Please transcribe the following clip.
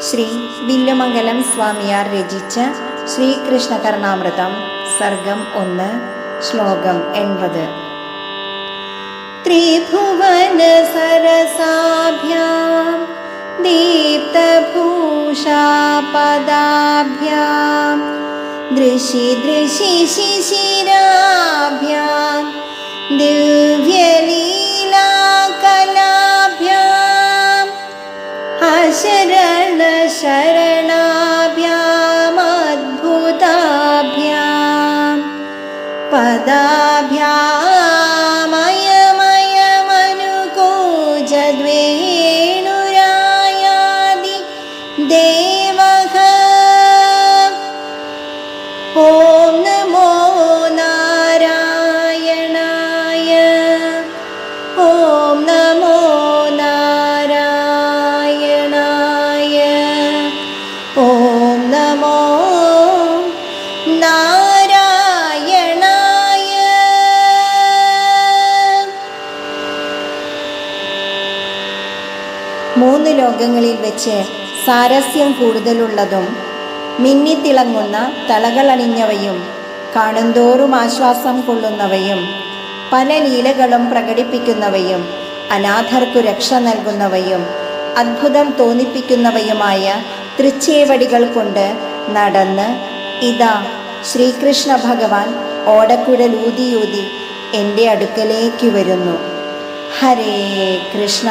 ശ്രീ വില്ലുമംഗലം സ്വാമിയാർ രചിച്ച ശ്രീകൃഷ്ണ കർണാമൃതം സർഗം ഒന്ന് ശ്ലോകം എൺപത്. ത്രിഭുവന സരസാഭ്യാം ദീപ്തഭൂഷാപദാഭ്യാം ദൃശി ദൃശി ശിശിരാഭ്യാം ദിവ്യലീലാകലാഭ്യാം पदाभ्यामयमयमनुकोजद्वेणुरायादि देवः। ओ മൂന്ന് ലോകങ്ങളിൽ വെച്ച് സാരസ്യം കൂടുതലുള്ളതും മിന്നിത്തിളങ്ങുന്ന തളകളണിഞ്ഞവയും കാണുന്തോറും ആശ്വാസം കൊള്ളുന്നവയും പല ലീലകളും പ്രകടിപ്പിക്കുന്നവയും അനാഥർക്കു രക്ഷ നൽകുന്നവയും അത്ഭുതം തോന്നിപ്പിക്കുന്നവയുമായ തൃച്ചേവടികൾ കൊണ്ട് നടന്ന് ഇതാ ശ്രീകൃഷ്ണ ഭഗവാൻ ഓടക്കുഴലൂതിയൂതി എന്റെ അടുക്കലേക്ക് വരുന്നു. ഹരേ കൃഷ്ണ.